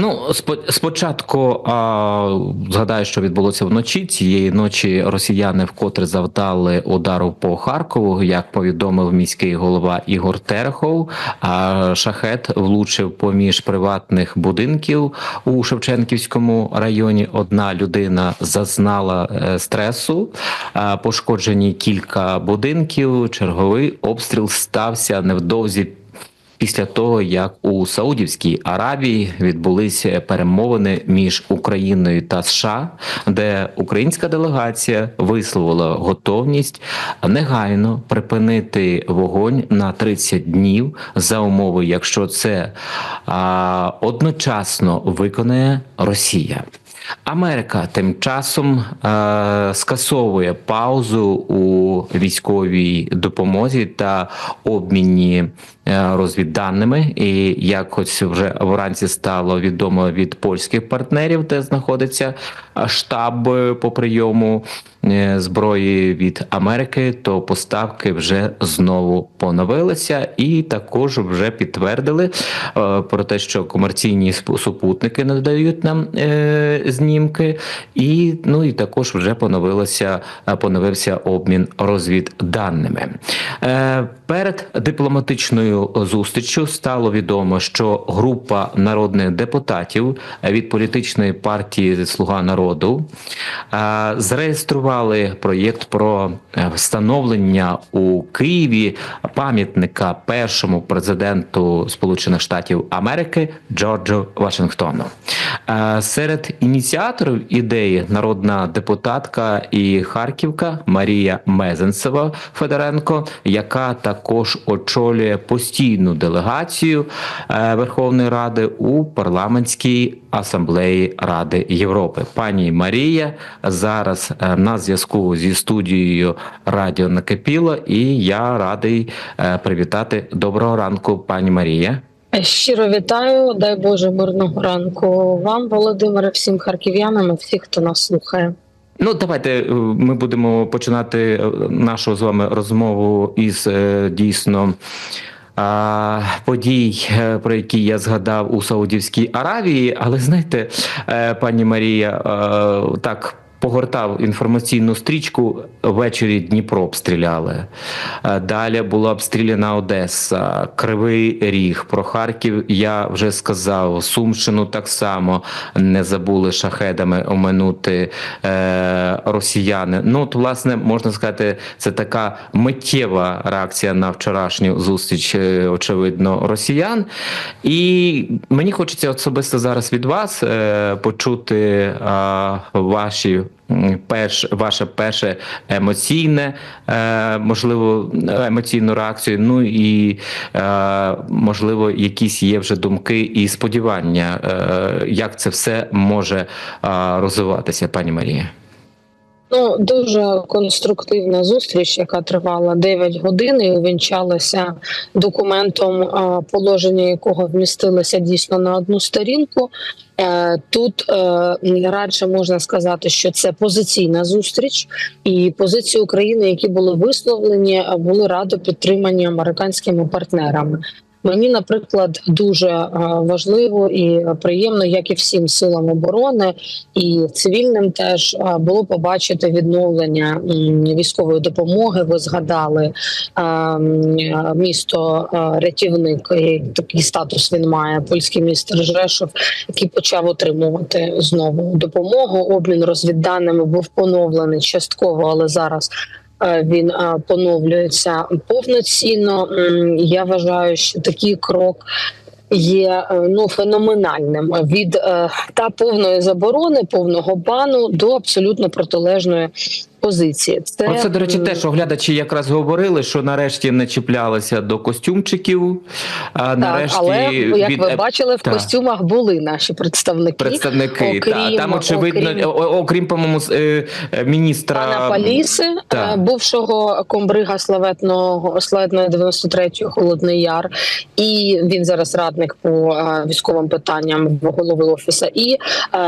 Ну, спочатку а, згадаю, що відбулося вночі. Цієї ночі росіяни вкотре завдали удару по Харкову. Як повідомив міський голова Ігор Терехов, а шахет влучив поміж приватних будинків у Шевченківському районі. Одна людина зазнала е, стресу, пошкоджені кілька будинків. Черговий обстріл стався невдовзі після того, як у Саудівській Аравії відбулися перемовини між Україною та США, де українська делегація висловила готовність негайно припинити вогонь на 30 днів за умови, якщо це а, одночасно виконає Росія. Америка тим часом е, скасовує паузу у військовій допомозі та обміні е, розвідданими. І як ось вже вранці стало відомо від польських партнерів, де знаходиться е, штаб е, по прийому е, зброї від Америки, то поставки вже знову поновилися, і також вже підтвердили е, про те, що комерційні супутники надають нам е, знімки, і ну і також вже поновилося е, поновився обмін розвідданими. Е, перед дипломатичною зустріччю стало відомо, що група народних депутатів від політичної партії Слуга народу е, зареєстрували проєкт про е, встановлення у Києві пам'ятника першому президенту Сполучених Штатів Америки Джорджу Вашингтону. Е, Серед ініціаторів ідеї народна депутатка і Харківка Марія Мезенцева Федоренко, яка також очолює постійну делегацію е, Верховної Ради у парламентській асамблеї Ради Європи. Пані Марія зараз е, на зв'язку зі студією Радіо Накипіло, і я радий е, привітати. Доброго ранку, пані Марія. Щиро вітаю, дай Боже мирного ранку вам, Володимире, всім харків'янам і всіх, хто нас слухає. Ну, давайте ми будемо починати нашу з вами розмову із дійсно. Подій, е, про які я згадав у Саудівській Аравії, але знаєте, е, пані Марія, е, так погортав інформаційну стрічку. Ввечері Дніпро обстріляли. Е, Далі була обстріляна Одеса, Кривий Ріг. Про Харків я вже сказав. Сумщину так само не забули шахедами оминути е, росіяни. Ну, от, власне, можна сказати, це така миттєва реакція на вчорашню зустріч, е, очевидно, росіян. І мені хочеться особисто зараз від вас е, почути е, ваші. Перш ваше перше емоційне, е, можливо, емоційну реакцію. Ну і е, можливо, якісь є вже думки і сподівання, е, як це все може розвиватися, пані Марія. Ну дуже конструктивна зустріч, яка тривала 9 годин і увінчалася документом, положення якого вмістилося дійсно на одну сторінку. Е, Тут е, радше можна сказати, що це позиційна зустріч, і позиції України, які були висловлені, були радо підтримані американськими партнерами. Мені, наприклад, дуже важливо і приємно, як і всім силам оборони, і цивільним теж було побачити відновлення військової допомоги. Ви згадали місто рятівник, такий статус він має польський міст Ржешов, який почав отримувати знову допомогу. Обмін розвідданими був поновлений частково, але зараз. Е, Він е, поновлюється повноцінно. Я вважаю, що такий крок є е, ну феноменальним від та повної заборони, повного бану до абсолютно протилежної позиції. Це, Оце, до речі, теж оглядачі якраз говорили, що нарешті не чіплялися до костюмчиків. А так, нарешті але як від ви бачили, в так. костюмах були наші представники. представники. та, там очевидно, окрім- окрім, по-моєму, е, міністра Пана Паліси, Так. е, бувшого комбрига славетного славетної 93-ї Холодний Яр, і він зараз радник по е, військовим питанням голови офіса, і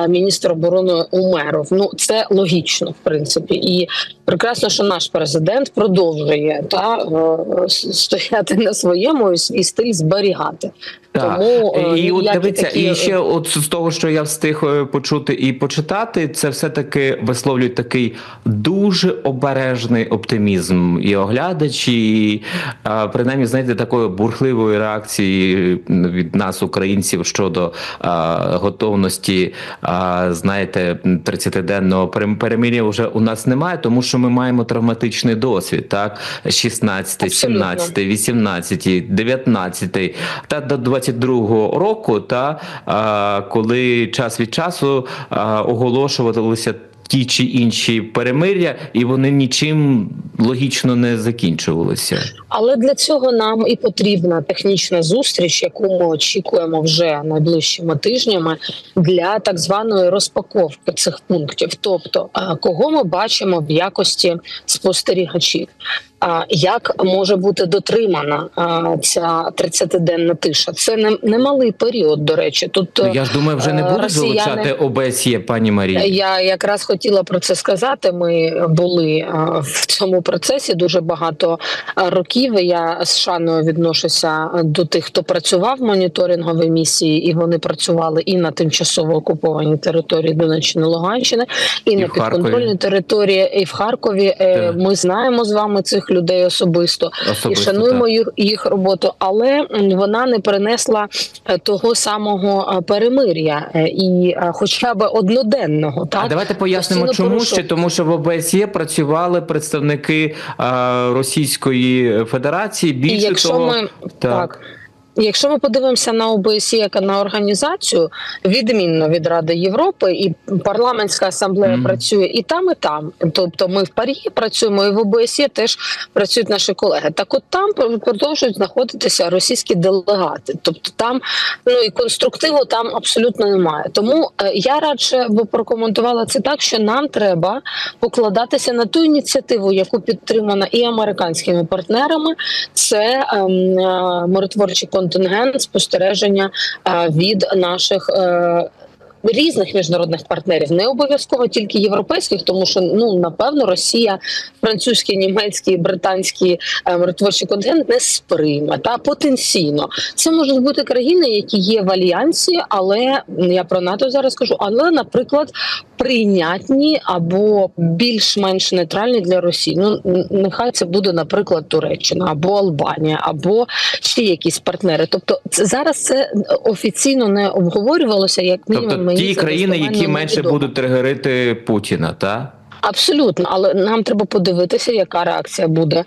міністр оборони Умеров. Ну це логічно, в принципі, і і Прекрасно, що наш президент продовжує та е, стояти на своєму і свій стиль зберігати. Так. Тому е, і от дивіться, такі, і ще от з того, що я встиг е, почути і почитати, це все таки висловлює такий дуже обережний оптимізм і оглядачі, і а, принаймні, знаєте, такої бурхливої реакції від нас, українців, щодо а, готовності, а, знаєте, 30-денного перемир'я вже у нас немає, тому що ми маємо травматичний досвід, так 16, Абсолютно. 17, 18, 19 та до 22 року, та коли час від часу оголошувалися ті чи інші перемир'я, і вони нічим логічно не закінчувалися. Але для цього нам і потрібна технічна зустріч, яку ми очікуємо вже найближчими тижнями для так званої розпаковки цих пунктів. Тобто, кого ми бачимо в якості спостерігачів. Як може бути дотримана ця 30-денна тиша? Це не, не малий період. До речі, тут Ну, я ж думаю, вже не е, будуть росіяни- залучати ОБСЄ, пані Марія. Я якраз хотіла про це сказати. Ми були е, в цьому процесі дуже багато е, років. Я з шаною відношуся до тих, хто працював в моніторинговій місії, і вони працювали і на тимчасово окупованій території Донеччини, Луганщини, і, на підконтрольній території, і в Харкові. Так. Ми знаємо з вами цих людей особисто і шануємо так. їх, їх роботу, але вона не принесла е, того самого е, перемир'я е, і хоча б одноденного. Так А давайте пояснимо, Постійно чому ще тому, що в ОБСЄ працювали представники а, Російської Федерації. і Більше якщо того, ми так. Якщо ми подивимося на ОБСЄ як на організацію, відмінно від Ради Європи, і парламентська асамблея Мгм. працює і там, і там. Тобто ми в Парі працюємо, і в ОБСЄ теж працюють наші колеги. Так, от там продовжують знаходитися російські делегати. Тобто там ну і конструктиву там абсолютно немає. Тому е, я радше би прокоментувала це так, що нам треба покладатися на ту ініціативу, яку підтримана і американськими партнерами. Це ем, е, миротворчий контингент спостереження е, від наших. Е, Різних міжнародних партнерів не обов'язково тільки європейських, тому що ну напевно Росія, французький, німецький, британський е, миротворчий континент не сприйме та потенційно. Це можуть бути країни, які є в альянсі, але я про НАТО зараз кажу. Але, наприклад, прийнятні або більш-менш нейтральні для Росії. Ну нехай це буде, наприклад, Туреччина або Албанія, або ще якісь партнери. Тобто, це зараз це офіційно не обговорювалося, як мінімум. Ті країни, які менше відомо. будуть тригерити Путіна, та Абсолютно, але нам треба подивитися, яка реакція буде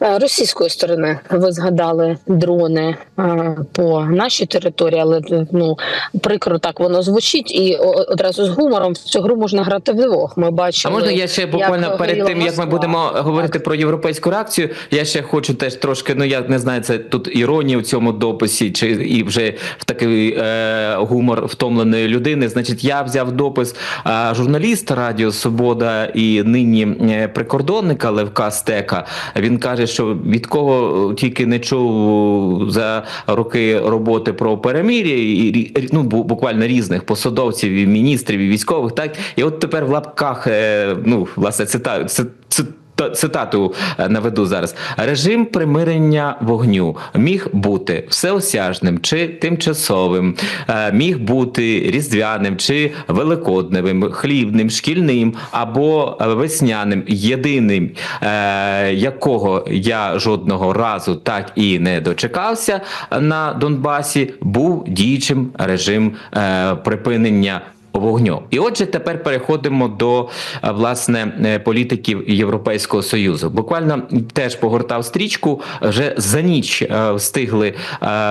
російської сторони. Ви згадали дрони е, по нашій території, але ну прикро так воно звучить, і одразу з гумором в цю гру можна грати вдвох. Ми А можна я ще буквально перед тим, як ми будемо говорити про європейську реакцію, я ще хочу теж трошки. Ну я не знаю, це тут іронія в цьому дописі, чи і вже в такий е, гумор втомленої людини. Значить, я взяв допис е, журналіста Радіо Свобода і нині е, прикордонника Левка Стека. Він каже, що від кого тільки не чув за роки роботи про перемір'я, і ну буквально різних посадовців, і міністрів, і військових, так? І от тепер в лапках, е, ну власне, цита, ци- це та- Цитату е, наведу зараз. Режим примирення вогню міг бути всеосяжним чи тимчасовим, е, міг бути різдвяним чи великодневим, хлібним, шкільним або е, весняним, єдиним, якого я жодного разу так і не дочекався на Донбасі, був діючим режим припинення вогню. І отже, тепер переходимо до е, власне е, політиків Європейського союзу. Буквально теж погортав стрічку. Вже за ніч е, встигли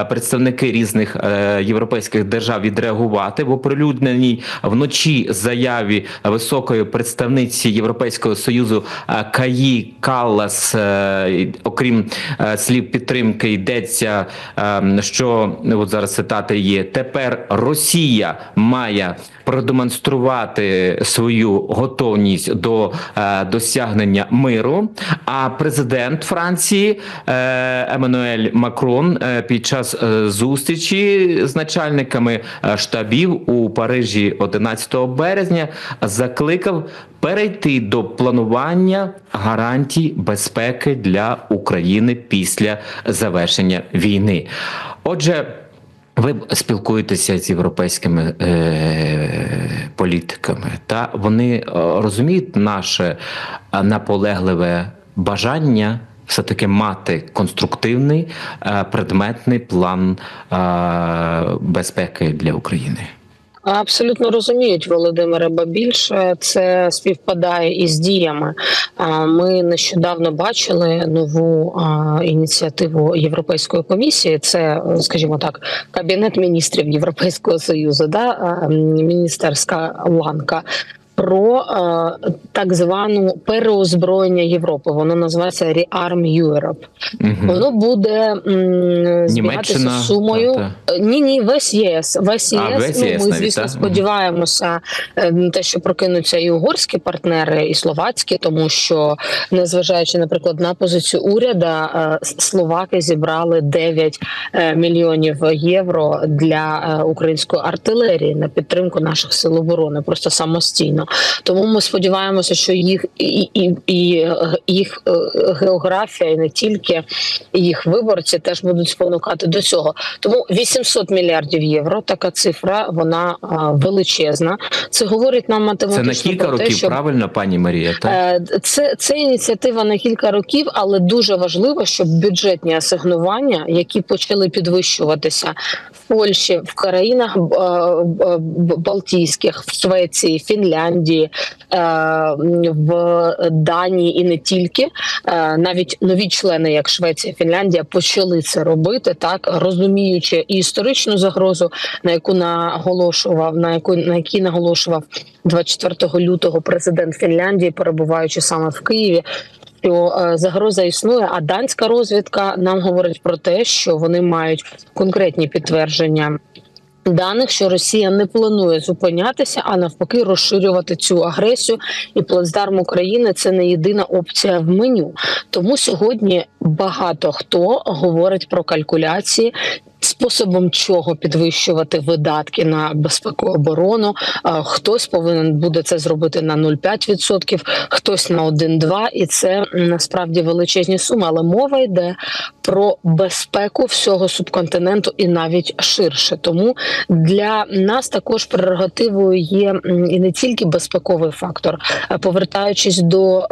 представники різних європейських держав відреагувати в оприлюдненій вночі заяві високої представниці Європейського союзу Каї Каллас. Окрім слів підтримки, йдеться, що от зараз цитати є: тепер Росія має продемонструвати свою готовність до е, досягнення миру. А президент Франції е, Еммануель Макрон е, під час зустрічі з начальниками штабів у Парижі 11 березня закликав перейти до планування гарантій безпеки для України після завершення війни. Отже. Ви спілкуєтеся з європейськими е, політиками, та вони е, розуміють наше е, наполегливе бажання все таки мати конструктивний е, предметний план е, безпеки для України. Абсолютно розуміють Володимире, бо більше це співпадає із діями. Ми нещодавно бачили нову ініціативу Європейської комісії. Це, скажімо так, кабінет міністрів Європейського союзу, да міністерська ланка. Про е, так звану переозброєння Європи. Воно називається Rearm Europe. Угу. Воно буде м, збігатися сумою. та, Е, Ні, ні, весь ЄС. Весь ЄС. А, весь ну, ЄС ми, навіть, звісно, так? сподіваємося е, те, що прокинуться і угорські партнери, і словацькі, тому що, незважаючи, наприклад, на позицію уряду, е, словаки зібрали 9 е, мільйонів євро для е, української артилерії на підтримку наших сил оборони, просто самостійно. Тому ми сподіваємося, що їх і, і, і е, їх е, географія, і не тільки їх виборці теж будуть спонукати до цього. Тому 800 мільярдів євро. Така цифра, вона величезна. Це говорить нам Це на кілька про те, років, що правильно, пані Марія? Так? Е, Це, це ініціатива на кілька років, але дуже важливо, щоб бюджетні асигнування, які почали підвищуватися в Польщі, в країнах е, е, Балтійських, в Швеції, Фінляндії, е, в Данії і не тільки, е, навіть нові члени, як Швеція, Фінляндія, почали це робити, так розуміючи і історичну загрозу, на яку наголошував, на яку на якій наголошував 24 лютого президент Фінляндії, перебуваючи саме в Києві. Що е, загроза існує, а данська розвідка нам говорить про те, що вони мають конкретні підтвердження даних, що Росія не планує зупинятися, а навпаки, розширювати цю агресію. І плацдарм України це не єдина опція в меню. Тому сьогодні багато хто говорить про калькуляції. Способом чого підвищувати видатки на безпеку оборону. Хтось повинен буде це зробити на 0,5%, хтось на 1,2%, і це насправді величезні суми. Але мова йде про безпеку всього субконтиненту і навіть ширше. Тому для нас також прерогативою є і не тільки безпековий фактор, повертаючись до.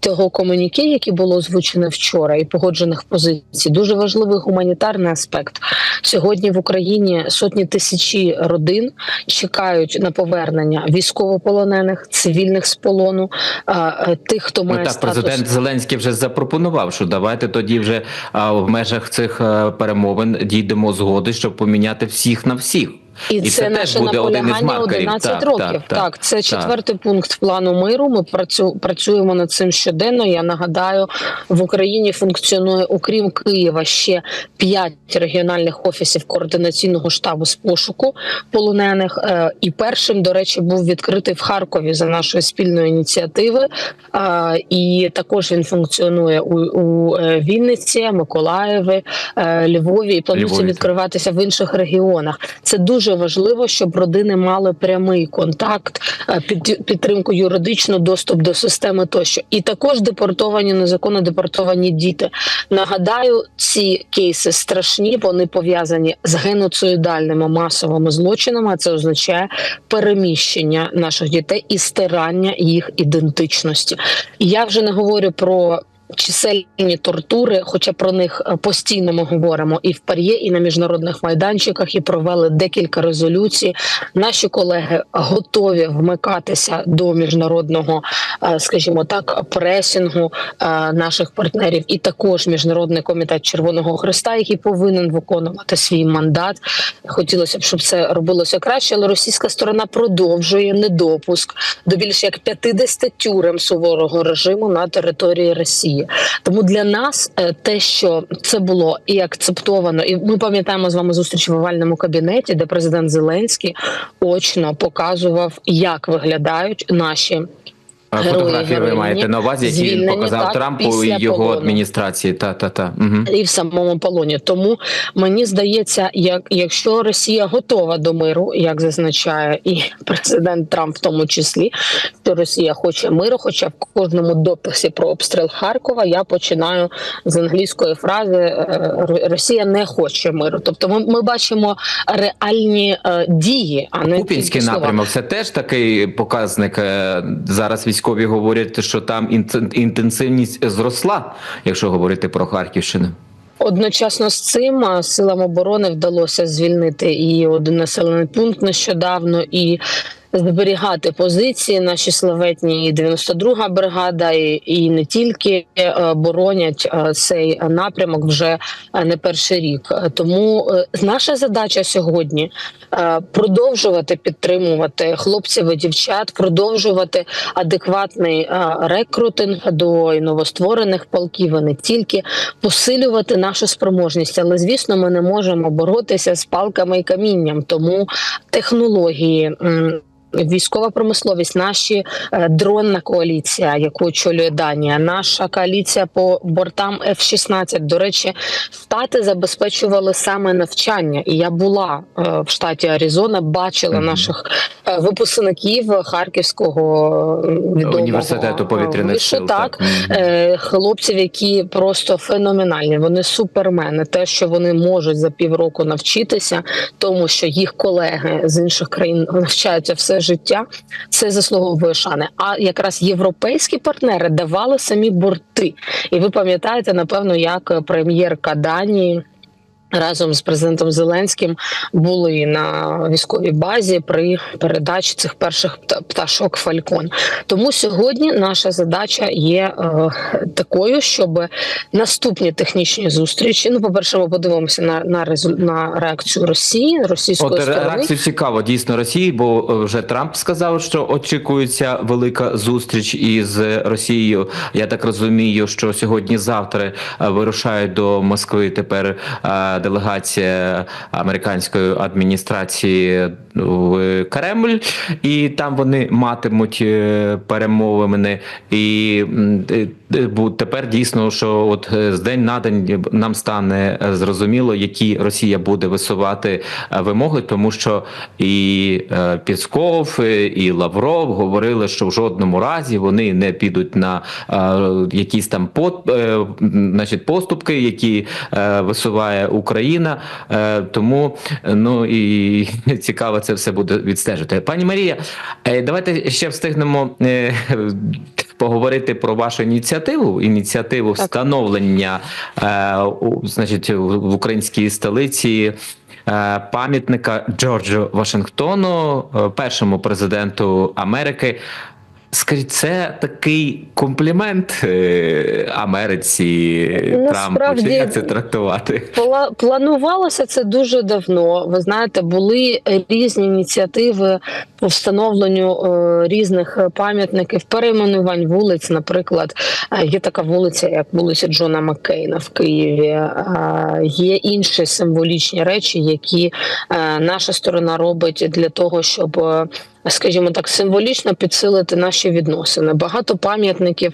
Того комуніке, яке було озвучене вчора, і погоджених позицій, дуже важливий гуманітарний аспект. Сьогодні в Україні сотні тисячі родин чекають на повернення військовополонених, цивільних з полону, е, тих, хто Ну має так, статус президент Зеленський вже запропонував, що давайте тоді вже в межах цих е, перемовин дійдемо згоди, щоб поміняти всіх на всіх. І, І це, це теж наше буде один із наполягання маркерів. 11 Так, років. так, Так, так, це так. четвертий пункт плану миру. Ми працю, працюємо над цим щоденно. Я нагадаю, в Україні функціонує, окрім Києва, ще п'ять регіональних офісів координаційного штабу з пошуку полонених. Е, І першим, до речі, був відкритий в Харкові за нашої спільної ініціативи. Е, І також він функціонує у, у е, Вінниці, Миколаєві, Львові і планується відкриватися в інших регіонах. Це дуже важливо, щоб родини мали прямий контакт, е, під підтримку юридичну, доступ до системи тощо. І також депортовані незаконно депортовані діти. Нагадаю, ці кейси страшні, вони пов'язані з геноцидальними масовими злочинами. а Це означає переміщення наших дітей і стирання їх ідентичності. Я вже не говорю про. Чисельні тортури, хоча про них е, постійно ми говоримо і в пар'є, і на міжнародних майданчиках, і провели декілька резолюцій. Наші колеги готові вмикатися до міжнародного, е, скажімо так, пресінгу е, наших партнерів, і також міжнародний комітет Червоного Христа, який повинен виконувати свій мандат. Хотілося б, щоб це робилося краще, але російська сторона продовжує недопуск до більше як 50 тюрем суворого режиму на території Росії. Росії. Тому для нас е, те, що це було і акцептовано, і ми пам'ятаємо з вами зустріч в овальному кабінеті, де президент Зеленський очно показував, як виглядають наші. Фотографії ви маєте на увазі, які він показав так, Трампу і його полону. адміністрації. Та та та угу. і в самому полоні. Тому мені здається, як якщо Росія готова до миру, як зазначає і президент Трамп, в тому числі, що Росія хоче миру, хоча в кожному дописі про обстріл Харкова я починаю з англійської фрази е, Росія не хоче миру. Тобто, ми, ми бачимо реальні е, дії, а не Купінський напрямок це теж такий показник. Е, Зараз військові говорять, що там інтен- інтенсивність зросла, якщо говорити про Харківщину. Одночасно з цим силам оборони вдалося звільнити і один населений пункт нещодавно і. Зберігати позиції наші славетні і 92-га бригада, і, і не тільки е, боронять е, цей напрямок вже е, не перший рік. Тому наша задача сьогодні продовжувати підтримувати хлопців і дівчат, продовжувати адекватний рекрутинг до і новостворених полків, і не тільки посилювати нашу спроможність. Але звісно, ми не можемо боротися з палками і камінням, тому технології. Військова промисловість, наші е, дронна коаліція, яку очолює Данія, наша коаліція по бортам F-16. До речі, штати забезпечували саме навчання, і я була е, в штаті Аризона, бачила наших випускників Харківського е, відомого університету повітряних вишу, сил. Так, Мгм. е, хлопців, які просто феноменальні. Вони супермени. Те, що вони можуть за півроку навчитися, тому що їх колеги з інших країн навчаються все життя, це заслуговує шани. А якраз європейські партнери давали самі борти. І ви пам'ятаєте, напевно, як прем'єрка Данії. Разом з президентом Зеленським були на військовій базі при передачі цих перших пта- пташок Фалькон. Тому сьогодні наша задача є е, такою, щоб наступні технічні зустрічі. Ну, по перше, ми подивимося на на, на реакцію Росії, російської От сторони. реакцію цікаво дійсно Росії, бо е, вже Трамп сказав, що очікується велика зустріч із Росією. Я так розумію, що сьогодні-завтра е, вирушають до Москви тепер е, делегація американської адміністрації в Кремль, і там вони матимуть е, перемовини. І е, е, тепер дійсно, що от з день на день нам стане зрозуміло, які Росія буде висувати вимоги, тому що і Пісков, і Лавров говорили, що в жодному разі вони не підуть на якісь там под, значить, поступки, які висуває Україна. Е, тому е, ну і цікаво це все буде відстежити. Пані Марія, е, давайте ще встигнемо. Поговорити про вашу ініціативу, ініціативу Так. встановлення е, у, значить, в українській столиці е, пам'ятника Джорджу Вашингтону, першому президенту Америки. Скажіть, це такий комплімент е, Америці Трампу? Чи як це трактувати? Пла- Планувалося це дуже давно. Ви знаєте, були різні ініціативи по встановленню е, різних пам'ятників, перейменувань вулиць. Наприклад, е, є така вулиця, як вулиця Джона Маккейна в Києві. Е, Є інші символічні речі, які е, наша сторона робить для того, щоб. Скажімо так, символічно підсилити наші відносини. Багато пам'ятників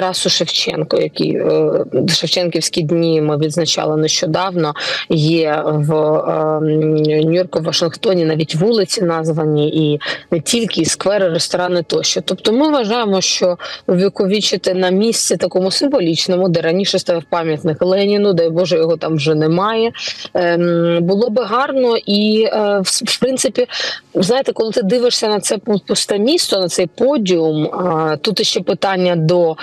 Тарасу Шевченко, які е, Шевченківські дні ми відзначали нещодавно. Є в е, Нью-Йорку, Вашингтоні навіть вулиці названі, і не тільки і сквери, ресторани тощо. Тобто, ми вважаємо, що увіковічити на місці такому символічному, де раніше стояв пам'ятник Леніну, дай Боже, його там вже немає. Ем, було би гарно і е, в, принципі, знаєте, коли ти дивишся на це пу- пусте місто, на цей подіум, тут ще питання до ем,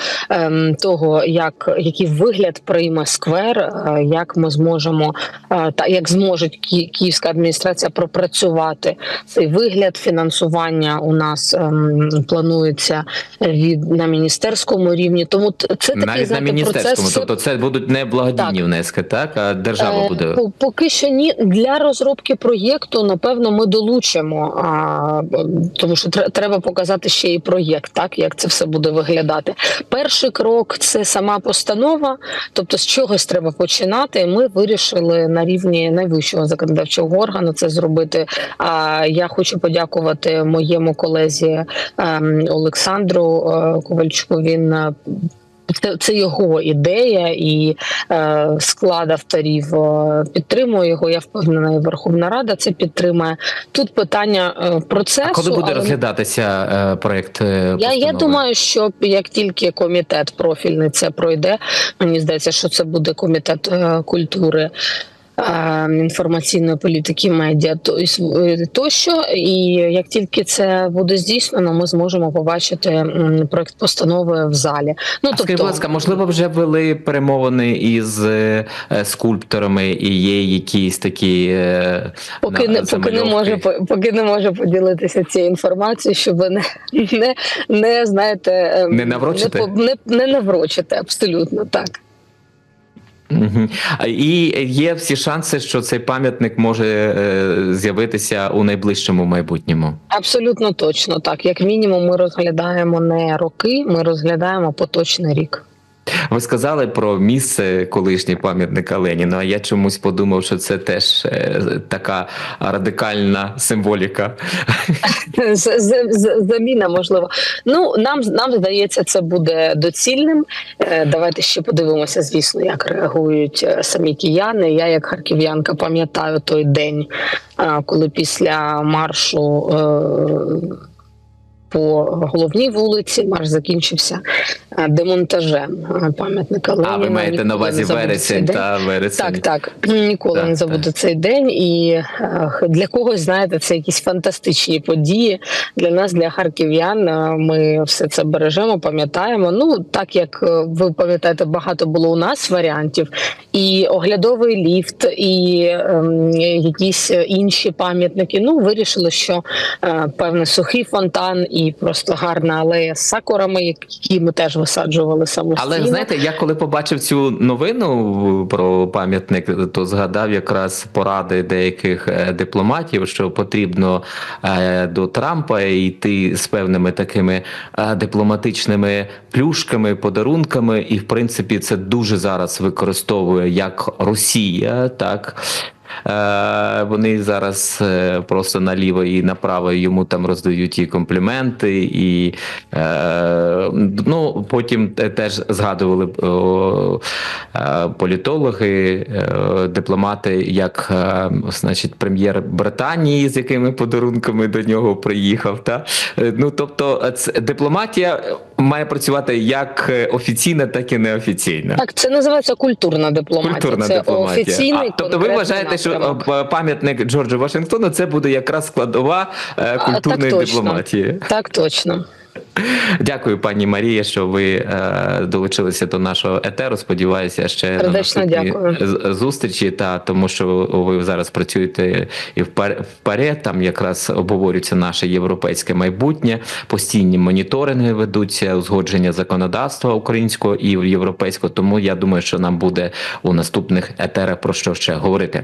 того, як який вигляд прийме сквер, е, як ми зможемо е, та як зможе Ки- київська адміністрація пропрацювати цей вигляд фінансування у нас ем, планується від на міністерському рівні. Тому це такий Навіть на міністерському, процес тобто це будуть не благодійні Так. внески, так? А держава Е, буде. Поки що ні для розробки проєкту. Напевно, ми долучимо а, тому що тре- треба показати ще і проєкт, так як це все буде виглядати. Перший крок це сама постанова, тобто з чогось треба починати. Ми вирішили на рівні найвищого законодавчого органу це зробити. А я хочу подякувати моєму колезі ем, Олександру е, Ковальчуку. Він е, це, це його ідея, і е, склад авторів е, підтримує його. Я впевнена, і Верховна Рада це підтримає. Тут питання е, процесу. А коли буде але розглядатися е, проект? е, я, я думаю, що як тільки комітет профільний це пройде, мені здається, що це буде комітет е, культури. Інформаційної політики медіа е, тощо, і як тільки це буде здійснено, ми зможемо побачити проект постанови в залі. Ну А скажіть, будь ласка, можливо, вже вели перемовини із е, е, скульпторами і є якісь такі поки на- не поки не може по- поки не може поділитися цією інформацією, щоб не, не, не знаєте, ем, Не наврочите? не, не, не наврочите, абсолютно так. А, І є всі шанси, що цей пам'ятник може е, з'явитися у найближчому майбутньому. Абсолютно точно так. Як мінімум, ми розглядаємо не роки, ми розглядаємо поточний рік. Ви сказали про місце колишній пам'ятника Леніна. Я чомусь подумав, що це теж е, така радикальна символіка. Заміна можливо. Ну нам нам здається, це буде доцільним. Е, Давайте ще подивимося, звісно, як реагують е, самі кияни. Я, як харків'янка, пам'ятаю той день, коли після маршу. По головній вулиці марш закінчився е, демонтажем е, пам'ятника Леніна. А ви маєте на увазі вересень та вересень. Так, так. Ніколи Так, не забуду так. цей день. І е, для когось, знаєте, це якісь фантастичні події. Для нас, для харків'ян, ми все це бережемо, пам'ятаємо. Ну, так як ви пам'ятаєте, багато було у нас варіантів, і оглядовий ліфт, і ем, якісь інші пам'ятники. Ну, вирішили, що е, певне сухий фонтан і просто гарна алея з сакурами, які ми теж висаджували самостійно. Але знаєте, я коли побачив цю новину про пам'ятник, то згадав якраз поради деяких е, дипломатів, що потрібно е, до Трампа йти з певними такими е, дипломатичними плюшками, подарунками, і в принципі це дуже зараз використовує як Росія, так. Е, Вони зараз е, просто наліво і направо йому там роздають і компліменти, і е, ну потім теж згадували політологи, дипломати, як значить прем'єр Британії, з якими подарунками до нього приїхав. Та ну тобто, дипломатія має працювати як офіційна, так і неофіційна. Так, це називається культурна дипломатія. Культурна це дипломатія. офіційний А, тобто ви конкретний вважаєте, що е, пам'ятник Джорджа Вашингтона це буде якраз складова культурної А, так дипломатії? Так точно. Дякую, пані Марія, що ви е, долучилися до нашого етеру. Сподіваюся, ще на Сердечно наступні дякую. зустрічі. Та тому, що ви зараз працюєте і впер- вперед. Там якраз обговорюється наше європейське майбутнє. Постійні моніторинги ведуться, узгодження законодавства українського і європейського. Тому я думаю, що нам буде у наступних етерах про що ще говорити.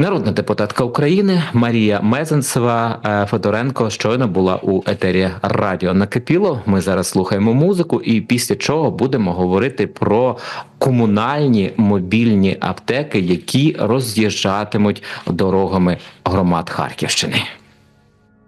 Народна депутатка України Марія Мезенцева е, Федоренко щойно була у етері Радіо Накипіло. Ми зараз слухаємо музику, і після чого будемо говорити про комунальні мобільні аптеки, які роз'їжджатимуть дорогами громад Харківщини.